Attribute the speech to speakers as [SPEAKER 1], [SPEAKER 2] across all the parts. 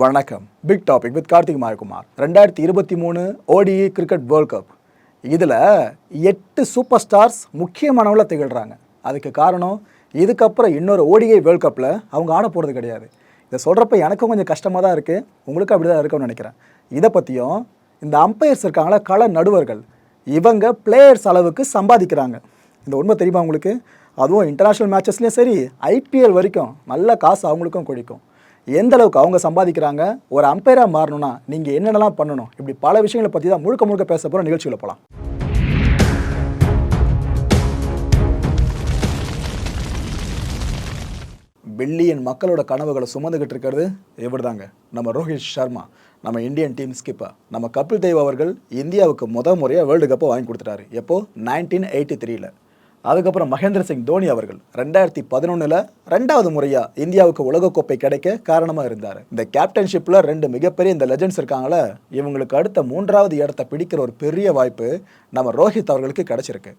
[SPEAKER 1] வணக்கம். Big topic with Karthik Mayakumar. ரெண்டாயிரத்தி இருபத்தி மூணு ஓடிஇ கிரிக்கெட் வேர்ல்ட் கப் இதில் எட்டு சூப்பர் ஸ்டார்ஸ் முக்கியமானவங்கள திகழ்கிறாங்க அதுக்கு காரணம் இதுக்கப்புறம் இன்னொரு ஓடிஐ வேர்ல்ட் கப்பில் அவங்க ஆட போகிறது கிடையாது. இதை சொல்கிறப்ப எனக்கும் கொஞ்சம் கஷ்டமாக தான் இருக்குது உங்களுக்கும் அப்படி தான் இருக்கும்னு நினைக்கிறேன். இதை பற்றியும் இந்த அம்பையர்ஸ் இருக்காங்களா கள நடுவர்கள் இவங்க பிளேயர்ஸ் அளவுக்கு சம்பாதிக்கிறாங்க. இந்த உண்மை தெரியுமா உங்களுக்கு? அதுவும் இன்டர்நேஷ்னல் மேட்சஸ்லேயும் சரி ஐபிஎல் வரைக்கும் நல்ல காசு அவங்களுக்கும் கொடுக்கும். எந்த அளவுக்கு அவங்க சம்பாதிக்கிறாங்க ஒரு அம்பையராக மாறணும்னா நீங்கள் என்னென்னலாம் பண்ணணும்? இப்படி பல விஷயங்களை பற்றி தான் முழுக்க முழுக்க பேச போகிற நிகழ்ச்சியில் போகலாம் பில்லியன் மக்களோட கனவுகளை சுமந்துக்கிட்டு இருக்கிறது இவர் தாங்க நம்ம ரோஹித் சர்மா நம்ம இந்தியன் டீம் ஸ்கிப்பர் நம்ம கபில் தேவ் அவர்கள் இந்தியாவுக்கு முத முறையாக வேர்ல்டு கப்பை வாங்கி கொடுத்துட்டாரு. எப்போது நைன்டீன் எயிட்டி த்ரீல அதுக்கப்புறம் மகேந்திர சிங் தோனி அவர்கள் ரெண்டாயிரத்தி பதினொன்றில் ரெண்டாவது முறையாக இந்தியாவுக்கு உலகக்கோப்பை கிடைக்க காரணமாக இருந்தார். இந்த கேப்டன்ஷிப்பில் ரெண்டு மிகப்பெரிய இந்த லெஜண்ட்ஸ் இருக்காங்களே இவங்களுக்கு அடுத்த மூன்றாவது இடத்த பிடிக்கிற ஒரு பெரிய வாய்ப்பு நம்ம ரோஹித் அவர்களுக்கு கிடைச்சிருக்கு.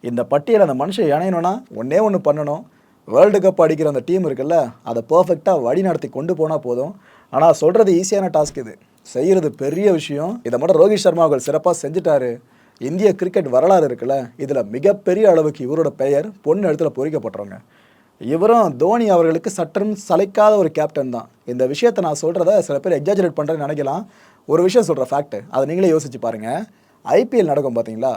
[SPEAKER 1] இந்த பட்டியல் அந்த மனுஷன் இணையணும்னா ஒன்றே ஒன்று பண்ணணும். வேர்ல்டு கப் அடிக்கிற அந்த டீம் இருக்குல்ல அதை பர்ஃபெக்டாக வழி நடத்தி கொண்டு போனால் போதும். ஆனால் சொல்கிறது ஈஸியான டாஸ்க் இது. செய்கிறது பெரிய விஷயம். இதை மட்டும் ரோஹித் சர்மா அவர்கள் சிறப்பாக செஞ்சுட்டாரு. இந்திய கிரிக்கெட் வரலாறு இருக்குல்ல இதில் மிகப்பெரிய அளவுக்கு இவரோட பெயர் பொண்ணு இடத்துல பொறிக்கப்பட்டுருங்க. இவரும் தோனி அவர்களுக்கு சற்றும் சளைக்காத ஒரு கேப்டன் தான். இந்த விஷயத்தை நான் சொல்கிறத சில பேர் எக்ஸாஜரேட் பண்ணுறேன்னு நினைக்கலாம். ஒரு விஷயம் சொல்கிற ஃபேக்ட் அதை நீங்களே யோசிச்சு பாருங்கள் ஐபிஎல் நடக்கும் பார்த்தீங்களா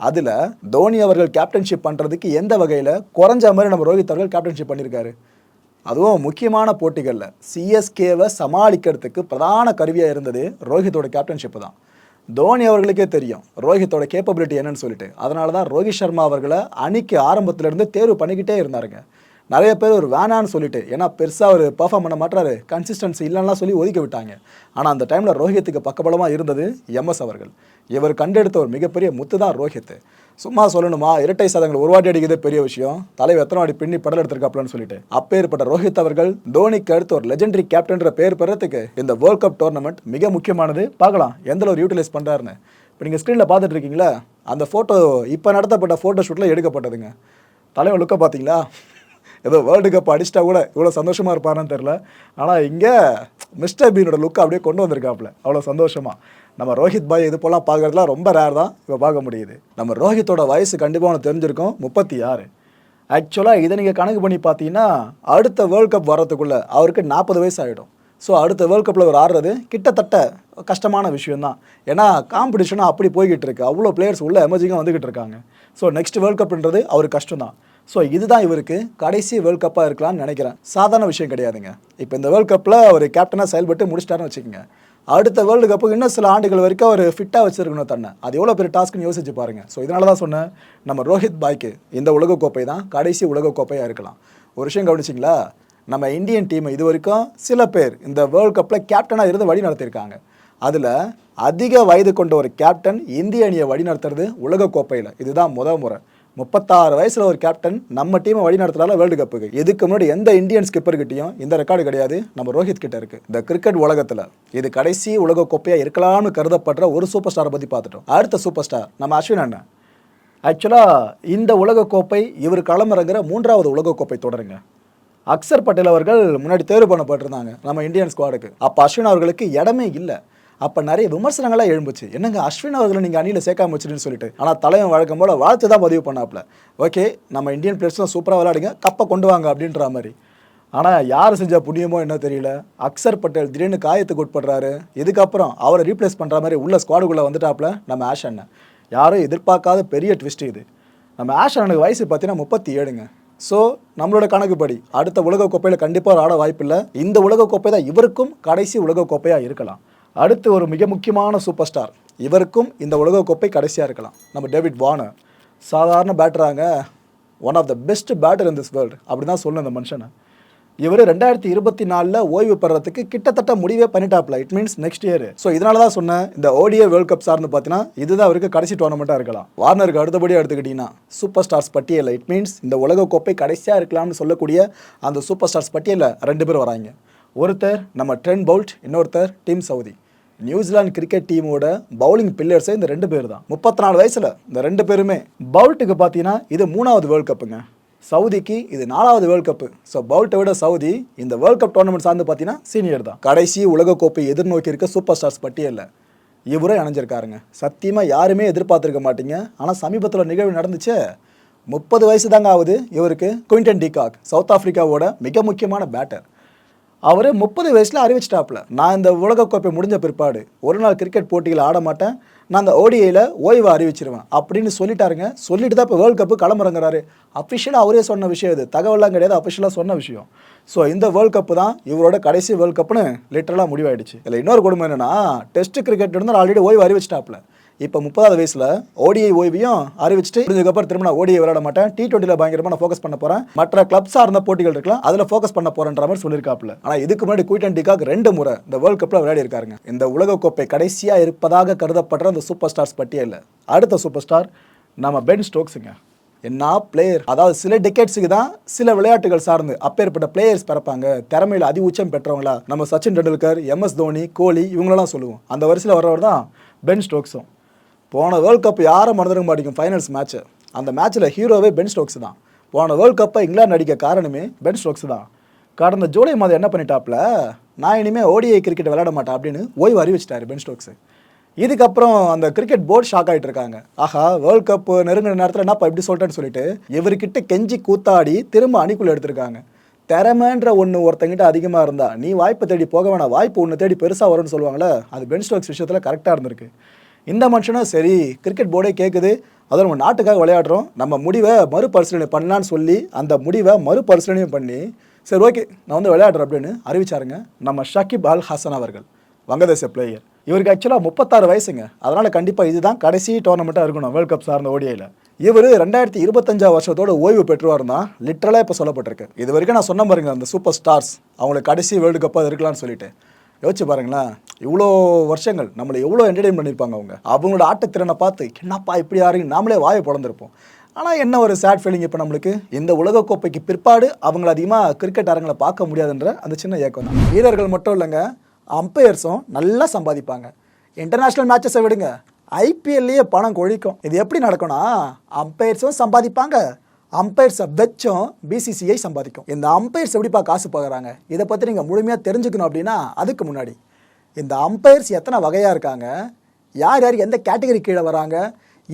[SPEAKER 1] அதில் தோனி அவர்கள் கேப்டன்ஷிப் பண்ணுறதுக்கு எந்த வகையில் குறைஞ்ச மாதிரி நம்ம ரோஹித் அவர்கள் கேப்டன்ஷிப் பண்ணியிருக்காரு அதுவும் முக்கியமான போட்டிகளில். சிஎஸ்கேவை சமாளிக்கிறதுக்கு பிரதான கருவியாக இருந்தது ரோஹித்தோட கேப்டன்ஷிப்பு தான். தோனி அவர்களுக்கே தெரியும். ரோஹித்தோட கேப்பபிலிட்டி என்னன்னு சொல்லிட்டு. அதனால தான் ரோஹித் சர்மா அவர்களை அணிக்கு ஆரம்பத்திலேருந்து தேர்வு பண்ணிக்கிட்டே இருந்தாருங்க. நிறைய பேர் ஒரு வேணான்னு சொல்லிட்டு ஏன்னா பெருசாக ஒரு பெர்ஃபார்ம் பண்ண மாட்டாரு கன்சிஸ்டன்சி இல்லைன்னா சொல்லி ஒதுக்கி விட்டாங்க. ஆனால் அந்த டைமில் ரோஹித்துக்கு பக்கபலமாக இருந்தது எம்எஸ் அவர்கள். இவர் கண்டெடுத்த ஒரு மிகப்பெரிய முத்து தான் ரோஹித் சும்மா சொல்லணுமா? இரட்டை சதங்கள் ஒரு வாட்டி அடிக்கிறதே பெரிய விஷயம். தலைவர் எத்தனை வாட்டி பின்னி படல் எடுத்திருக்காப்லன்னு சொல்லிட்டு. அப்பேற்பட்ட ரோஹித் அவர்கள் தோனிக்கு அடுத்து ஒரு லெஜெண்டரி கேப்டன்ற பேர் பெறத்துக்கு இந்த வேர்ல்ட் கப் டோர்னமெண்ட் மிக முக்கியமானது. பார்க்கலாம் எந்த ஒரு யூட்டிலைஸ் பண்ணுறாருன்னு இப்போ நீங்கள் ஸ்க்ரீனில் பார்த்துட்டு இருக்கீங்களா? அந்த ஃபோட்டோ இப்போ நடத்தப்பட்ட ஃபோட்டோ ஷூட்டில் எடுக்கப்பட்டதுங்க. தலைவர் லுக்கை பார்த்தீங்களா? ஏதோ வேர்ல்டு கப் அடிச்சிட்டா கூட இவ்வளோ சந்தோஷமாக இருப்பாருன்னு தெரில ஆனால் இங்கே மிஸ்டர் பீனோட லுக் அப்படியே கொண்டு வந்திருக்காப்புல. அவ்வளோ சந்தோஷமாக நம்ம ரோஹித் பாய் இது போலாம் பார்க்குறதுலாம் ரொம்ப ரேர் தான் இப்போ பார்க்க முடியுது. நம்ம ரோஹித்தோட வயசு கண்டிப்பாக அவனுக்கு தெரிஞ்சிருக்கும். முப்பத்தி ஆறு. ஆக்சுவலாக இதை நீங்கள் கணக்கு பண்ணி பார்த்தீங்கன்னா அடுத்த வேர்ல்ட் கப் வர்றதுக்குள்ளே அவருக்கு நாற்பது வயசு ஆகிடும் ஸோ அடுத்த வேர்ல்ட் கப்பில் அவர் ஆடுறது கிட்டத்தட்ட கஷ்டமான விஷயம்தான். ஏன்னா காம்படிஷனாக அப்படி போய்கிட்டு இருக்கு. அவ்வளோ பிளேயர்ஸ் உள்ள எமர்ஜிங்காக வந்துக்கிட்டு இருக்காங்க. ஸோ நெக்ஸ்ட் வேர்ல்ட் கப்ன்றது அவருக்கு கஷ்டம் தான் ஸோ இதுதான் இவருக்கு கடைசி வேர்ல்ட் கப்பாக இருக்கலாம்னு நினைக்கிறேன். சாதாரண விஷயம் கிடையாதுங்க. இப்போ இந்த வேர்ல்ட் கப்பில் அவர் கேப்டனாக செயல்பட்டு முடிச்சிட்டாருன்னு வச்சுக்கோங்க. அடுத்த வேர்ல்டு கப்புக்கு இன்னும் சில ஆண்டுகள் வரைக்கும் அவர் ஃபிட்டாக வச்சுருக்கணும் தன்னை. அது எவ்வளோ பெரிய டாஸ்க்னு யோசிச்சு பாருங்க. ஸோ இதனால தான் சொன்னேன். நம்ம ரோஹித் பாய்க்கு இந்த உலகக்கோப்பை தான் கடைசி உலகக்கோப்பையாக இருக்கலாம். ஒரு விஷயம் கவனிச்சிங்களா? நம்ம இந்தியன் டீமை இது வரைக்கும் சில பேர் இந்த வேர்ல்டு கப்பில் கேப்டனாக இருந்து வழி நடத்தியிருக்காங்க. அதில் அதிக வயது கொண்ட ஒரு கேப்டன் இந்திய அணியை வழி நடத்துறது உலகக்கோப்பையில். இதுதான் முத முறை. முப்பத்தாறு வயசில் ஒரு கேப்டன் நம்ம டீமை வழி நடத்துறால வேர்ல்டு கப்புக்கு இதுக்கு முன்னாடி எந்த இந்தியன் ஸ்கிப்பர்கிட்டையும் இந்த ரெக்கார்டு கிடையாது. நம்ம ரோஹித் கிட்ட இருக்கு. இந்த கிரிக்கெட் உலகத்தில் இது கடைசி உலக கோப்பையாக இருக்கலாம்னு கருதப்படுற ஒரு சூப்பர் ஸ்டாரை பற்றி பார்த்துட்டோம். அடுத்த சூப்பர் ஸ்டார் நம்ம அஸ்வின் அண்ணன் ஆக்சுவலாக இந்த உலகக்கோப்பை இவர் களமிறங்குற மூன்றாவது உலகக்கோப்பை தொடருங்க. அக்சர் பட்டேல் அவர்கள் முன்னாடி தேர்வு பண்ணப்பட்டிருந்தாங்க நம்ம இந்தியன் ஸ்குவாடுக்கு அப்போ அஸ்வின் அவர்களுக்கு இடமே இல்லை. அப்போ நிறைய விமர்சனங்களாக எழும்புச்சு. என்னங்க அஸ்வின் அவர்களை நீங்கள் அணியில் சேர்க்காம வச்சுருன்னு சொல்லிட்டு. ஆனால் தலைவன் வழக்கம் போல வாழ்த்து தான் பதிவு பண்ணாப்புல. ஓகே நம்ம இந்தியன் பிளேயர்ஸ்லாம் சூப்பராக விளையாடுங்க கப்பை கொண்டு வாங்க அப்படின்ற மாதிரி. ஆனால் யார் செஞ்ச புண்ணியமோ என்ன தெரியல. அக்சர் பட்டேல் திடீர்னு காயத்துக்கு உட்படுறாரு. இதுக்கப்புறம் அவரை ரீப்ளேஸ் பண்ணுற மாதிரி உள்ள ஸ்குவாடுக்குள்ளே வந்துட்டாப்புல நம்ம ஆஷ் அண்ணன். யாரும் எதிர்பார்க்காத பெரிய ட்விஸ்ட் இது. நம்ம ஆஷ் அண்ணனுக்கு வயசு பார்த்தீங்கன்னா முப்பத்தி ஏழுங்க. ஸோ நம்மளோட கணக்குப்படி அடுத்த உலகக்கோப்பையில் கண்டிப்பாக ஆட வாய்ப்பில்லை. இந்த உலக கோப்பை தான் இவருக்கும் கடைசி உலகக்கோப்பையாக இருக்கலாம். அடுத்து ஒரு மிக முக்கியமான சூப்பர் ஸ்டார். இவருக்கும் இந்த உலகக்கோப்பை கடைசியாக இருக்கலாம். நம்ம டேவிட் வார்னர். சாதாரண பேட்டராங்க one of the best batter in this world அப்படி தான் சொல்லணும் இந்த மனுஷனை. இவர் ரெண்டாயிரத்தி இருபத்தி நாலில் ஓய்வு பெறறதுக்கு கிட்டத்தட்ட முடிவே பண்ணிட்டாப்ல. It means next year so இதனால தான் சொன்னேன் இந்த ஓடிஏ வேர்ல்ட் கப் சார்ந்து பார்த்தீங்கன்னா இதுதான் அவருக்கு கடைசி டோர்னமெண்ட்டாக இருக்கலாம். வார்னருக்கு அடுத்தபடியாக எடுத்துக்கிட்டிங்கன்னா சூப்பர் ஸ்டார்ஸ் பட்டியலில் இட் மீன்ஸ் இந்த உலகக்கோப்பை கடைசியாக இருக்கலாம்னு சொல்லக்கூடிய அந்த சூப்பர் ஸ்டார்ஸ் பட்டியலில் ரெண்டு பேர் வராங்க. ஒருத்தர் நம்ம ட்ரென் பவுல்ட் இன்னொருத்தர் team Southee New Zealand cricket டீமோட பவுலிங் பில்லர்ஸே இந்த ரெண்டு பேர் தான் முப்பத்தி நாலு வயசில் இந்த ரெண்டு பேருமே. பவுல்ட்டுக்கு பார்த்தீங்கன்னா இது மூணாவது வேர்ல்ட் கப்புங்க சவுதிக்கு இது நாலாவது வேர்ல்ட் கப்பு ஸோ பவுல்ட்டை விட சவுதி இந்த வேர்ல்ட் கப் டோர்னமெண்ட் சார்ந்து பார்த்தீங்கன்னா சீனியர் தான். கடைசி உலகக்கோப்பை எதிர்நோக்கி இருக்க சூப்பர் ஸ்டார்ஸ் பட்டியலில். இவரும் இணைஞ்சிருக்காருங்க சத்தியமாக யாருமே எதிர்பார்த்துருக்க மாட்டீங்க. ஆனால் சமீபத்தில் நிகழ்வு நடந்துச்சே. முப்பது வயசு தாங்க ஆகுது இவருக்கு குயின்டன் டிகாக் சவுத் ஆஃப்ரிக்காவோட மிக முக்கியமான பேட்டர் அவர் முப்பது வயசில் அறிவிச்சிட்டாப்புல. நான் இந்த உலகக்கோப்பை முடிஞ்ச பிற்பாடு ஒரு நாள் கிரிக்கெட் போட்டியில் ஆட மாட்டேன். நான் அந்த ஓடிஐயில் ஓய்வை அறிவிச்சிருவேன். அப்படின்னு சொல்லிட்டாருங்க. சொல்லிட்டு தான் இப்போ வேர்ல்ட் கப்பு கிளம்புறங்கிறாரு அஃபிஷியலாக அவரே சொன்ன விஷயம் இது. தகவலாம் கிடையாது. அஃபிஷியலாக சொன்ன விஷயம். ஸோ இந்த வேர்ல்ட் கப்பு தான் இவரோட கடைசி வேர்ல்டு கப்னு லிட்டரலாக முடிவாயிடுச்சு. இதில் இன்னொரு குடும்பம் என்னன்னா டெஸ்ட் கிரிக்கெட் இருந்தால் ஆல்ரெடி ஓய்வு அறிவிச்சிட்டாப்புல. இப்போ முப்பதாவது வயசில் ஓடிஐ ஓய்வையும் அறிவிச்சிட்டு இதுக்கப்புறம் திரும்ப நான் ஓடிஐ விளையாட மாட்டேன். டி டுவெண்ட்டியில் பயங்கரமாக நான் ஃபோக்கஸ் பண்ண போகிறேன் மற்ற கிளப்ஸாக இருந்த போட்டிகள் இருக்கலாம் அதில் ஃபோக்கஸ் பண்ண போகிறேன்ற மாதிரி சொல்லியிருக்காப்புல. ஆனால் இதுக்கு முன்னாடி குயிட்டன் டிகாக் ரெண்டு முறை இந்த வேர்ல்ட் கப்பில் விளையாடி இருக்காருங்க. இந்த உலகக்கோப்பை கடைசியாக இருப்பதாக கருதப்படுற அந்த சூப்பர் ஸ்டார்ஸ் பட்டியலில் அடுத்த சூப்பர் ஸ்டார் நம்ம பென் ஸ்டோக்ஸுங்க என்ன பிளேயர் அதாவது சில டிக்கெட்ஸுக்கு தான் சில விளையாட்டுகள் சார்ந்து அப்பேற்பட்ட பிளேயர்ஸ் பிறப்பாங்க. திறமையில் அதி உச்சம் பெற்றவங்களா? நம்ம சச்சின் டெண்டுல்கர் எம்எஸ் தோனி கோலி இவங்களெல்லாம் சொல்லுவோம். அந்த வரிசையில் வர்றவர் தான் பென் ஸ்டோக்ஸும் போன வேர்ல்ட் கப் யாரும் மறந்துட மாட்டேங்கும் ஃபைனல்ஸ் மேட்ச்சு அந்த மேட்ச்சில் ஹீரோவே பென் ஸ்டோக்ஸ் தான். போன வேர்ல்ட் கப்பை இங்கிலாந்து அடிக்க காரணமே பென் ஸ்டோக்ஸ் தான். கடந்த ஜூலை மாதம் என்ன பண்ணிட்டாப்ல? நான் இனிமேல் ஓடிஐ கிரிக்கெட் விளையாட மாட்டேன் அப்படின்னு ஓய்வு அறிவிச்சிட்டாரு பென் ஸ்டோக்ஸ் இதுக்கப்புறம் அந்த கிரிக்கெட் போர்டு ஷாக் ஆகிட்டு இருக்காங்க. ஆஹா வேர்ல்ட் கப் நெருங்கின நேரத்தில் என்னப்பா இப்படி சொல்லிட்டேன்னு சொல்லிட்டு இவர்கிட்ட கெஞ்சி கூத்தாடி திரும்ப அணிக்குள்ள எடுத்திருக்காங்க. திறமைன்ற ஒன்று ஒருத்தங்கிட்ட அதிகமாக இருந்தா நீ வாய்ப்பை தேடி போக வேணாம் வாய்ப்பு ஒன்று தேடி பெருசாக வரும்னு சொல்லுவாங்களே அது பென் ஸ்டோக்ஸ் விஷயத்தில் கரெக்டாக இருந்திருக்கு. இந்த மனுஷனும் சரி கிரிக்கெட் போர்டே கேட்குது அதுவும் நம்ம நாட்டுக்காக விளையாடுறோம் நம்ம முடிவை மறுபரிசீலனை பண்ணலான்னு சொல்லி அந்த முடிவை மறுபரிசீலனையும் பண்ணி சரி ஓகே நான் வந்து விளையாடுறேன் அப்படின்னு அறிவிச்சாருங்க நம்ம ஷக்கிப் அல் ஹசன் அவர்கள் வங்கதேச பிளேயர் இவருக்கு ஆக்சுவலாக முப்பத்தாறு வயசுங்க. அதனால் கண்டிப்பாக இதுதான் கடைசி டோர்னமெண்ட்டாக இருக்கணும் வேர்ல்ட் கப் சார்ந்த ஓடிஐயில் இவர் ரெண்டாயிரத்தி இருபத்தஞ்சாவது வருஷத்தோட ஓய்வு பெற்றுவார் தான் லிட்டரலாக இப்போ சொல்லப்பட்டிருக்கு. இது வரைக்கும் நான் சொன்ன பாருங்க அந்த சூப்பர் ஸ்டார்ஸ் அவங்களுக்கு கடைசி வேர்ல்டு கப்பாக இருக்கலாம்னு சொல்லிட்டு. யோசிச்சு பாருங்களேன். இவ்வளோ வருஷங்கள் நம்மளை எவ்வளோ என்டர்டைன் பண்ணியிருப்பாங்க அவங்க. அவங்களோட ஆட்டத்திறனை பார்த்து என்னப்பா இப்படி யாருங்க நாமளே வாயை பிறந்திருப்போம் ஆனால் என்ன ஒரு சேட் ஃபீலிங் இப்போ நம்மளுக்கு? இந்த உலகக்கோப்பைக்கு பிற்பாடு அவங்கள அதிகமாக கிரிக்கெட் அரங்களை பார்க்க முடியாதுன்ற அந்த சின்ன ஏக்கம் தான். வீரர்கள் மட்டும் இல்லைங்க அம்பையர்ஸும் நல்லா சம்பாதிப்பாங்க. இன்டர்நேஷ்னல் மேட்சஸை விடுங்க. ஐபிஎல்லையே பணம் கொழிக்கும். இது எப்படி நடக்கும்னா அம்பையர்ஸும் சம்பாதிப்பாங்க. அம்பையர்ஸை வச்சும் பிசிசிஐ சம்பாதிக்கும். இந்த அம்பையர்ஸ் எப்படிப்பா காசு பார்க்குறாங்க இதை பற்றி நீங்கள் முழுமையாக தெரிஞ்சுக்கணும் அப்படின்னா அதுக்கு முன்னாடி. இந்த அம்பையர்ஸ் எத்தனை வகையாக இருக்காங்க? யார் யார் எந்த கேட்டகரி கீழே வராங்க?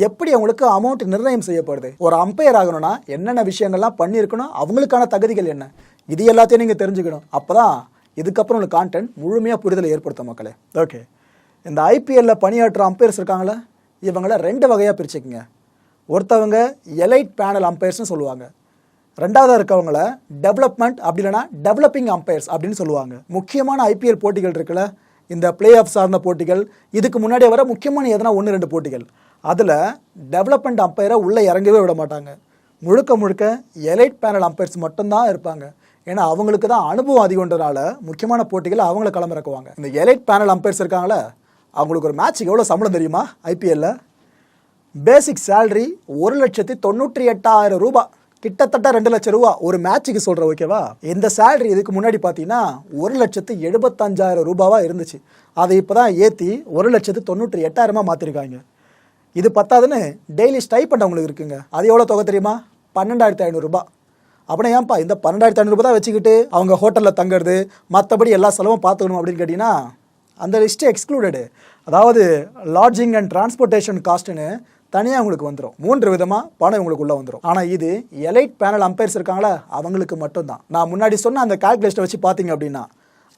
[SPEAKER 1] எப்படி அவங்களுக்கு அமௌண்ட் நிர்ணயம் செய்யப்படுது? ஒரு அம்பையர் ஆகணும்னா என்னென்ன விஷயங்கள்லாம் பண்ணியிருக்கணும்? அவங்களுக்கான தகுதிகள் என்ன? இது எல்லாத்தையும் நீங்கள் தெரிஞ்சுக்கணும். அப்போ தான் இதுக்கப்புறம் உங்களுக்கு கான்டென்ட் முழுமையாக புரிதலை ஏற்படுத்தும் மக்களே. ஓகே இந்த ஐபிஎல்லில் பணியாற்றுற அம்பையர்ஸ் இருக்காங்களே? இவங்கள ரெண்டு வகையாக பிரிச்சுக்குங்க. ஒருத்தவங்க எலைட் பேனல் அம்பையர்ஸ்னு சொல்லுவாங்க. ரெண்டாவதாக இருக்கவங்கள டெவலப்மெண்ட் அப்படி இல்லைன்னா டெவலப்பிங் அம்பையர்ஸ் அப்படின்னு சொல்லுவாங்க. முக்கியமான ஐபிஎல் போட்டிகள் இருக்குல்ல இந்த பிளே ஆஃப் சார்ந்த போட்டிகள் இதுக்கு முன்னாடி வர முக்கியமான எதனா ஒன்று ரெண்டு போட்டிகள். அதில் டெவலப்மெண்ட் அம்பையரை உள்ளே இறங்கவே விட மாட்டாங்க. முழுக்க முழுக்க எலைட் பேனல் அம்பையர்ஸ் மட்டும்தான் இருப்பாங்க. ஏன்னா அவங்களுக்கு தான் அனுபவம் அதிகன்றனால முக்கியமான போட்டிகளை அவங்கள கிளம்பிறக்குவாங்க இந்த எலைட் பேனல் அம்பையர்ஸ் இருக்காங்களே அவங்களுக்கு ஒரு மேட்ச்சுக்கு எவ்வளோ சம்பளம் தெரியுமா? ஐபிஎல்லில் பேசிக் சேலரி ஒரு லட்சத்தி தொண்ணூற்றி எட்டாயிரம் ரூபாய் கிட்டத்தட்ட ரெண்டு லட்சம் ரூபா. ஒரு மேட்சுக்கு சொல்கிற ஓகேவா இந்த சேலரி இதுக்கு முன்னாடி பார்த்தீங்கன்னா ஒரு லட்சத்து எழுபத்தஞ்சாயிரம் ரூபாவாக இருந்துச்சு. அதை இப்போ தான் ஏற்றி ஒரு லட்சத்து தொண்ணூற்றி எட்டாயிரமா மாற்றிருக்காங்க இது பத்தாதுன்னு டெய்லி ஸ்டைப்பண்ட் அவங்களுக்கு இருக்குங்க. அது எவ்வளோ தொகை தெரியுமா? பன்னெண்டாயிரத்தி ஐநூறுரூபா அப்படின்னா ஏன்ப்பா இந்த பன்னெண்டாயிரத்தி ஐநூறுபா தான் வச்சுக்கிட்டு அவங்க ஹோட்டலில் தங்குறது மற்றபடி எல்லா செலவும் பார்த்துக்கணும் அப்படின்னு கேட்டிங்கன்னா அந்த லிஸ்ட்டு எக்ஸ்க்ளூடடு அதாவது லாட்ஜிங் அண்ட் டிரான்ஸ்போர்ட்டேஷன் காஸ்ட்டுன்னு தனியாக உங்களுக்கு வந்துடும் மூன்று விதமாக பணம் உங்களுக்கு உள்ளே வந்துடும் ஆனால் இது எலைட் பேனல் அம்பையர்ஸ் இருக்காங்களா அவங்களுக்கு மட்டும்தான். நான் முன்னாடி சொன்ன அந்த கால்குலேஷனை வச்சு பார்த்தீங்க அப்படின்னா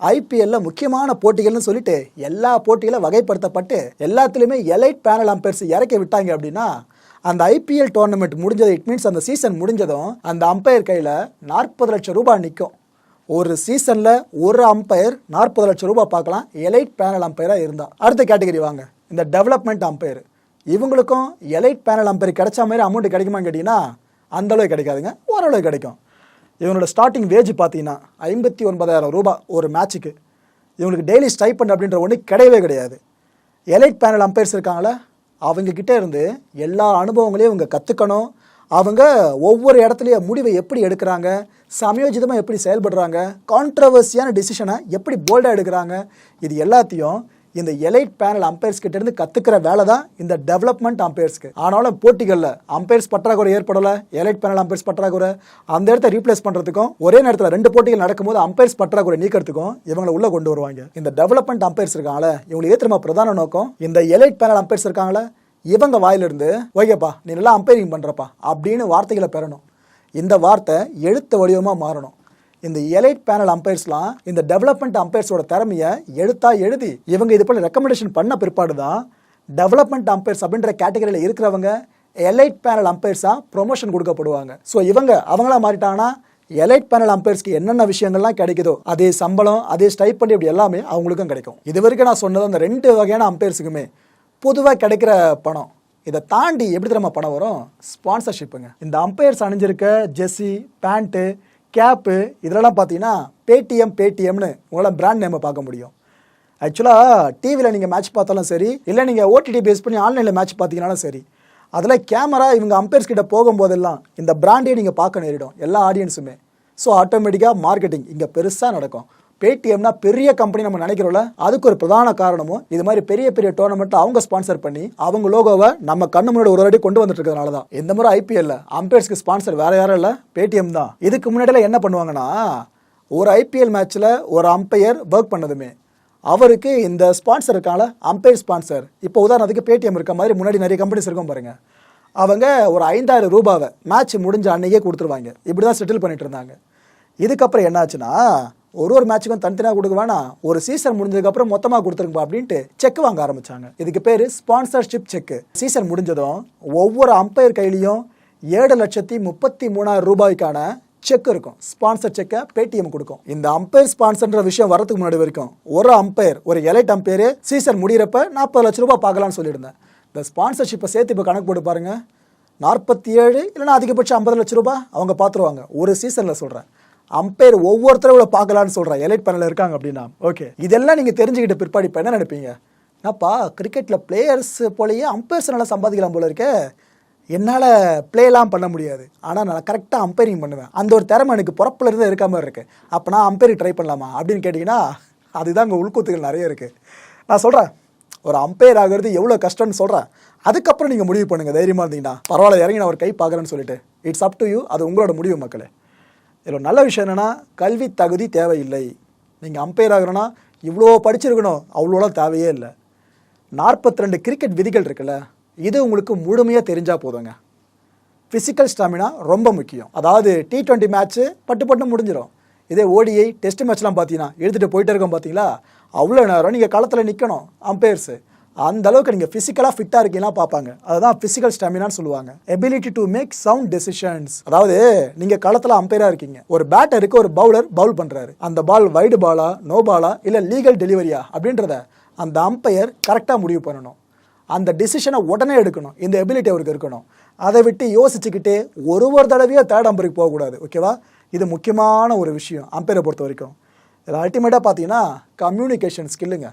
[SPEAKER 1] ஐபிஎல்ல முக்கியமான போட்டிகள்னு சொல்லிட்டு எல்லா போட்டிகளும் வகைப்படுத்தப்பட்டு எல்லாத்துலேயுமே எலைட் பேனல் அம்பையர்ஸ் இறக்கி விட்டாங்க அப்படின்னா அந்த ஐபிஎல் டோர்னமெண்ட் முடிஞ்சது இட் மீன்ஸ் அந்த சீசன் முடிஞ்சதும் அந்த அம்பையர் கையில் நாற்பது லட்சம் ரூபாய் நிற்கும் ஒரு சீசனில் ஒரு அம்பையர் நாற்பது லட்சம் ரூபாய் பார்க்கலாம் எலைட் பேனல் அம்பையராக இருந்தால் அடுத்த கேட்டகரி வாங்க. இந்த டெவலப்மெண்ட் அம்பையர் இவங்களுக்கும் எலைட் பேனல் அம்பையர் கிடைச்ச மாதிரி அமௌண்ட் கிடைக்குமான்னு கேட்டிங்கன்னா அந்தளவுக்கு கிடைக்காதுங்க. ஓரளவு கிடைக்கும். இவங்களோட ஸ்டார்டிங் வேஜ் பார்த்தீங்கன்னா ஐம்பத்தி ஒன்பதாயிரம் ரூபாய் ஒரு மேட்ச்சுக்கு இவங்களுக்கு டெய்லி ஸ்டைப்பண்ட் அப்படின்ற ஒன்று கிடையவே கிடையாது. எலைட் பேனல் அம்பையர்ஸ் இருக்காங்களே அவங்கக்கிட்ட இருந்து எல்லா அனுபவங்களையும் இவங்க கற்றுக்கணும் அவங்க ஒவ்வொரு இடத்துலையும் முடிவை எப்படி எடுக்கிறாங்க சமயோஜிதமாக எப்படி செயல்படுறாங்க கான்ட்ரவர்சியான டிசிஷனை எப்படி போல்டாக எடுக்கிறாங்க இது எல்லாத்தையும் இந்த எலைட் பேனல் அம்பையர்ஸ் கிட்ட இருந்து கத்துக்கிற வேலை தான் இந்த டெவலப்மெண்ட் அம்பையர்ஸ்க்கு ஆனாலும் போட்டிகளில் அம்பையர்ஸ் பற்றாக்குறை ஏற்படல எலைட் பேனல் அம்பையர்ஸ் பற்றாக்குறை அந்த இடத்த ரீப்ளேஸ் பண்றதுக்கும் ஒரே நேரத்தில் ரெண்டு போட்டிகள் நடக்கும்போது அம்பையர்ஸ் பற்றாக்குறை நீக்கிறதுக்கும் இவங்களை உள்ள கொண்டு வருவாங்க. இந்த டெவலப்மெண்ட் அம்பையர்ஸ் இருக்காங்களே இவங்களுக்கு ஏற்றுமா பிரதான நோக்கம்? இந்த எலைட் பேனல் அம்பையர்ஸ் இருக்காங்களே இவங்க வாயிலிருந்து ஓகேப்பா நீ நல்லா அம்பையரிங் பண்ணுறப்பா அப்படின்னு வார்த்தைகளை பெறணும். இந்த வார்த்தை எழுத்து வடிவமாக மாறணும். இந்த எலைட் பேனல் அம்பையர்ஸ்லாம் இந்த டெவலப்மெண்ட் அம்பையர்ஸோட திறமையை எழுத்தா எழுதி இவங்க இது போல ரெக்கமெண்டேஷன் பண்ண பிற்பாடு தான் டெவலப்மெண்ட் அம்பையர்ஸ் அப்படின்ற கேட்டகரியில் இருக்கிறவங்க எலைட் பேனல் அம்பையர்ஸாக ப்ரொமோஷன் கொடுக்கப்படுவாங்க. ஸோ இவங்க அவங்களா மாறிட்டாங்கன்னா எலைட் பேனல் அம்பையர்ஸ்க்கு என்னென்ன விஷயங்கள்லாம் கிடைக்குதோ அதே சம்பளம் அதே ஸ்டைப்பண்ட் இப்படி எல்லாமே அவங்களுக்கும் கிடைக்கும். இது வரைக்கும் நான் சொன்னது அந்த ரெண்டு வகையான அம்பையர்ஸுக்குமே பொதுவாக கிடைக்கிற பணம். இதை தாண்டி எப்படி தெரியுமா பணம் வரும்? ஸ்பான்சர்ஷிப்புங்க இந்த அம்பையர்ஸ் அணிஞ்சிருக்க ஜெஸ்ஸி பேண்ட்டு கேப்பு இதெல்லாம் பார்த்தீங்கன்னா பேடிஎம் பேடிஎம்னு உங்களால் பிராண்ட் நேமை பார்க்க முடியும். ஆக்சுவலாக டிவியில் நீங்கள் மேட்ச் பார்த்தாலும் சரி இல்லை நீங்கள் ஓடிடி பேஸ் பண்ணி ஆன்லைனில் மேட்ச் பார்த்தீங்கனாலும் சரி அதில் கேமரா இவங்க அம்பையர்ஸ் கிட்ட போகும்போதெல்லாம் இந்த பிராண்டே நீங்கள் பார்க்க நேரிடும் எல்லா ஆடியன்ஸுமே ஸோ ஆட்டோமேட்டிக்காக மார்க்கெட்டிங் இங்கே பெருசாக நடக்கும். பேடிஎம்னா பெரிய கம்பெனி நம்ம நினைக்கிறோம்ல அதுக்கு ஒரு பிரதான காரணமும் இது மாதிரி பெரிய பெரிய டோர்னமெண்ட் அவங்க ஸ்பான்சர் பண்ணி அவங்க லோகோவை நம்ம கண்ணு முன்னாடி ஒரு வாட்டி கொண்டு வந்துட்டு இருக்கிறதுனால தான். இந்த முறை ஐபிஎல்ல அம்பையர்ஸ்க்கு ஸ்பான்சர் வேற யாரும் இல்லை பேடிஎம் தான். இதுக்கு முன்னாடியில் என்ன பண்ணுவாங்கன்னா ஒரு ஐபிஎல் மேட்ச்சில் ஒரு அம்பையர் ஒர்க் பண்ணதுமே அவருக்கு இந்த ஸ்பான்சர் இருக்காங்கள அம்பையர் ஸ்பான்சர் இப்போ உதாரணத்துக்கு பேடிஎம் இருக்க மாதிரி முன்னாடி நிறைய கம்பெனிஸ் இருக்கும் பாருங்கள் அவங்க ஒரு ஐந்தாயிரம் ரூபாவை மேட்ச் முடிஞ்ச அன்னைக்கே கொடுத்துருவாங்க. இப்படி தான் செட்டில் பண்ணிட்டு இருந்தாங்க. இதுக்கப்புறம் என்னாச்சுன்னா ஒரு ஒரு மேட்ச்சுக்கும் தனித்தனியாக கொடுக்க வேணாம் ஒரு சீசன் முடிஞ்சதுக்கப்புறம் மொத்தமாக கொடுத்துருங்கப்பா அப்படின்ட்டு செக் வாங்க ஆரம்பிச்சாங்க. இதுக்கு பேர் ஸ்பான்சர்ஷிப் செக் சீசன் முடிஞ்சதும் ஒவ்வொரு அம்பையர் கையிலையும் ஏழு லட்சத்தி முப்பத்தி மூணாயிரம் ரூபாய்க்கான செக் இருக்கும். ஸ்பான்சர் செக்கை பேடிஎம் கொடுக்கும். இந்த அம்பையர் ஸ்பான்சர்ன்ற விஷயம் வரதுக்கு முன்னாடி வரைக்கும் ஒரு அம்பையர் ஒரு எலைட் அம்பையர் சீசன் முடியிறப்ப நாற்பது லட்ச ரூபாய் பார்க்கலாம்னு சொல்லியிருந்தேன். இந்த ஸ்பான்சர்ஷிப்பை சேர்த்து இப்போ கணக்கு போட்டு பாருங்கள் நாற்பத்தி ஏழு இல்லைன்னா அதிகபட்சம் ஐம்பது லட்ச ரூபாய் அவங்க பார்த்துருவாங்க. ஒரு சீசனில் சொல்கிறேன் அம்பையர் ஒவ்வொருத்தரும் இவ்வளோ பார்க்கலான்னு சொல்கிறேன் எலைட் பேனல் இருக்காங்க அப்படின்னா. ஓகே இதெல்லாம் நீங்கள் தெரிஞ்சுக்கிட்ட பிற்பாடு இப்போ என்ன நினைப்பீங்க? என்னப்பா கிரிக்கெட்டில் பிளேயர்ஸ் போலயே அம்பையர்ஸ் நல்லா சம்பாதிக்கலாம் போல இருக்கே. என்னால் ப்ளேலாம் பண்ண முடியாது. ஆனால் நான் கரெக்டாக அம்பைரிங் பண்ணுவேன். அந்த ஒரு திறமை எனக்கு பிறப்புலேருந்து இருக்க மாதிரி இருக்குது அப்போ நான் அம்பைரிங் ட்ரை பண்ணலாமா? அப்படின்னு கேட்டிங்கன்னா அதுதான் அங்கே உள்கூத்துகள் நிறைய இருக்குது நான் சொல்கிறேன் ஒரு அம்பையர் ஆகிறது எவ்வளோ கஷ்டம்னு சொல்கிறேன் அதுக்கப்புறம் நீங்கள் முடிவு பண்ணுங்கள் தைரியமாக இருந்தீங்கன்னா. பரவாயில்ல இறங்கி நான் ஒரு கை பார்க்குறேன்னு சொல்லிட்டு. இட்ஸ் அப் டு யூ அது உங்களோட முடிவு மக்களே. இதில் நல்ல விஷயம் என்னென்னா கல்வி தகுதி தேவையில்லை. நீங்கள் அம்பையர் ஆகிறோன்னா இவ்வளோ படிச்சிருக்கணும் அவ்வளோலாம் தேவையே இல்லை. நாற்பத்தி ரெண்டு கிரிக்கெட் விதிகள் இருக்குல்ல இது உங்களுக்கு முழுமையாக தெரிஞ்சால் போதுங்க. ஃபிசிக்கல் ஸ்டாமினா ரொம்ப முக்கியம். அதாவது டி டுவெண்ட்டி மேட்ச்சு பட்டு பட்டு முடிஞ்சிடும் இதே ஓடிஐ டெஸ்ட் மேட்ச்லாம் பார்த்தீங்கன்னா எடுத்துகிட்டு போயிட்டே இருக்கோம் பார்த்தீங்களா? அவ்வளோ நேரம் நீங்கள் களத்தில் நிற்கணும் அம்பையர்ஸு அந்த அளவுக்கு நீங்கள் ஃபிசிக்கலாக ஃபிட்டாக இருக்கீங்களா பார்ப்பாங்க. அதுதான் ஃபிசிக்கல் ஸ்டாமினான்னு சொல்லுவாங்க. Ability to make sound decisions அதாவது நீங்கள் களத்தில் அம்பையராக இருக்கீங்க. ஒரு பேட்டருக்கு ஒரு பவுலர் பவுல் பண்ணுறாரு அந்த பால் வைடு பாலா நோ பாலா இல்லை லீகல் டெலிவரியா அப்படின்றத அந்த அம்பையர் கரெக்டாக முடிவு பண்ணணும். அந்த டிசிஷனை உடனே எடுக்கணும். இந்த எபிலிட்டி அவருக்கு இருக்கணும். அதை விட்டு யோசிச்சுக்கிட்டே ஒரு ஒரு தடவையோ தேர்ட் அம்பருக்கு போகக்கூடாது. ஓகேவா இது முக்கியமான ஒரு விஷயம் அம்பையரை பொறுத்த வரைக்கும் இதில் அல்டிமேட்டாக பார்த்தீங்கன்னா கம்யூனிகேஷன் ஸ்கில்லுங்க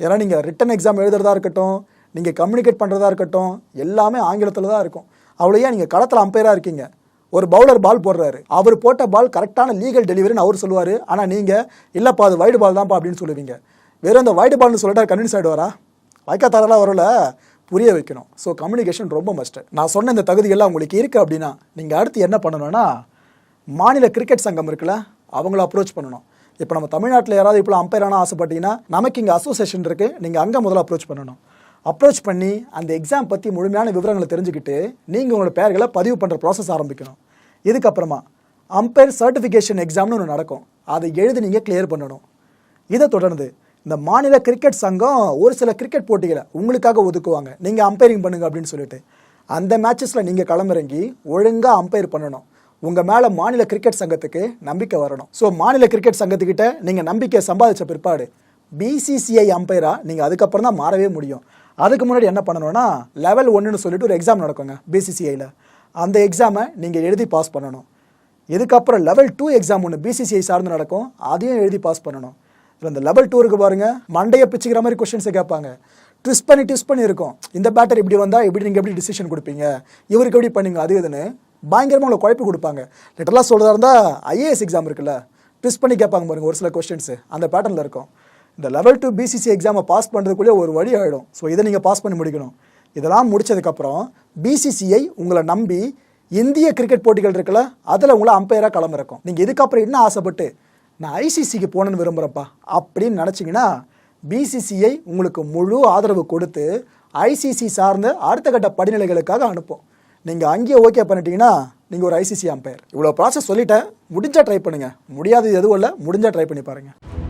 [SPEAKER 1] ஏன்னா நீங்கள் ரிட்டன் எக்ஸாம் எழுதுறதா இருக்கட்டும் நீங்கள் கம்யூனிகேட் பண்ணுறதா இருக்கட்டும் எல்லாமே ஆங்கிலத்தில் தான் இருக்கும். அவ்வளோயே நீங்கள் களத்தில் அம்பையராக இருக்கீங்க. ஒரு பவுலர் பால் போடுறாரு. அவர் போட்ட பால் கரெக்டான லீகல் டெலிவரின்னு அவர் சொல்லுவார். ஆனால் நீங்கள் இல்லைப்பா அது வைடு பால் தான்ப்பா அப்படின்னு சொல்லுவீங்க. வெறும் அந்த வைடு பால்னு சொல்லிட்டு கன்வின்ஸ் ஆகிடுவாரா வாய்க்காத்தாரெல்லாம் வரல. புரிய வைக்கணும். ஸோ கம்யூனிகேஷன் ரொம்ப மஸ்ட்டு நான் சொன்ன இந்த தகுதிகள்லாம் உங்களுக்கு இருக்குது அப்படின்னா நீங்கள் அடுத்து என்ன பண்ணணும்னா மாநில கிரிக்கெட் சங்கம் இருக்குல்ல அவங்கள அப்ரோச் பண்ணணும். இப்போ நம்ம தமிழ்நாட்டில் யாராவது இப்போ அம்பையர் ஆனால் ஆசைப்பட்டீங்கன்னா நமக்கு இங்கே அசோசியேஷன் இருக்குது நீங்கள் அங்கே முதல்ல அப்ரோச் பண்ணணும். அப்ரோச் பண்ணி அந்த எக்ஸாம் பற்றி முழுமையான விவரங்களை தெரிஞ்சுக்கிட்டு நீங்கள் உங்களோட பெயர்களை பதிவு பண்ணுற ப்ராசஸ் ஆரம்பிக்கணும். இதுக்கப்புறமா அம்பையர் சர்டிஃபிகேஷன் எக்ஸாம்னு ஒன்று நடக்கும். அதை எழுதி நீங்கள் கிளியர் பண்ணணும். இதை தொடர்ந்து இந்த மாநில கிரிக்கெட் சங்கம் ஒரு சில கிரிக்கெட் போட்டிகளை உங்களுக்காக ஒதுக்குவாங்க. நீங்கள் அம்பைரிங் பண்ணுங்க அப்படின்னு சொல்லிட்டு அந்த மேட்சஸில் நீங்கள் களமிறங்கி ஒழுங்காக அம்பையர் பண்ணணும். உங்கள் மேலே மாநில கிரிக்கெட் சங்கத்துக்கு நம்பிக்கை வரணும். ஸோ மாநில கிரிக்கெட் சங்கத்துக்கிட்ட நீங்கள் நம்பிக்கை சம்பாதிச்ச பிற்பாடு பிசிசிஐ அம்பையராக நீங்கள் அதுக்கப்புறம் தான் மாறவே முடியும். அதுக்கு முன்னாடி என்ன பண்ணணும்னா லெவல் ஒன்றுன்னு சொல்லிட்டு ஒரு எக்ஸாம் நடக்குங்க பிசிசிஐயில் அந்த எக்ஸாமை நீங்கள் எழுதி பாஸ் பண்ணணும். இதுக்கப்புறம் லெவல் டூ எக்ஸாம் ஒன்று பிசிசிஐ சார்ந்து நடக்கும். அதையும் எழுதி பாஸ் பண்ணணும். இதில் இந்த லெவல் டூருக்கு பாருங்கள் பாருங்க. மண்டையை பிச்சுக்கிற மாதிரி கொஸ்டின்ஸை கேட்பாங்க. ட்விஸ்ட் பண்ணி ட்விஸ்ட் பண்ணி இருக்கும். இந்த பேட்டர் இப்படி வந்தால் எப்படி நீங்கள் எப்படி டிசிஷன் கொடுப்பீங்க? இவருக்கு எப்படி பண்ணுங்க அது இதுன்னு பயங்கரமாக உங்களை குழப்பி கொடுப்பாங்க. லிட்டரலாக சொல்கிறதா இருந்தால் ஐஏஎஸ் எக்ஸாம் இருக்குல்ல. ட்விஸ்ட் பண்ணி கேட்பாங்க பாருங்க ஒரு சில கொஸ்டின்ஸு அந்த பேட்டர்னில் இருக்கும். இந்த லெவல் டூ பிசிசி எக்ஸாமை பாஸ் பண்ணுறதுக்குள்ளே ஒரு வழி ஆகிடும் ஸோ இதை நீங்கள் பாஸ் பண்ணி முடிக்கணும். இதெல்லாம் முடிச்சதுக்கப்புறம் பிசிசிஐ உங்களை நம்பி இந்திய கிரிக்கெட் போட்டிகள் இருக்குல்ல அதில் உங்களை அம்பையராக களமிறக்கும். நீங்கள் இதுக்கப்புறம் என்ன ஆசைப்பட்டு நான் ஐசிசிக்கு போகணுன்னு விரும்புகிறப்பா அப்படின்னு நினச்சிங்கன்னா பிசிசிஐ உங்களுக்கு முழு ஆதரவு கொடுத்து ஐசிசி சார்ந்த அடுத்த கட்ட படிநிலைகளுக்காக அனுப்பும். நீங்கள் அங்கேயே ஓகே பண்ணிட்டீங்கன்னா நீங்கள் ஒரு ஐசிசி அம்பையர் இவ்வளோ ப்ராசஸ் சொல்லிட்டேன். முடிஞ்சால் ட்ரை பண்ணுங்கள் முடியாதது எதுவும் இல்லை. முடிஞ்சால் ட்ரை பண்ணி பாருங்கள்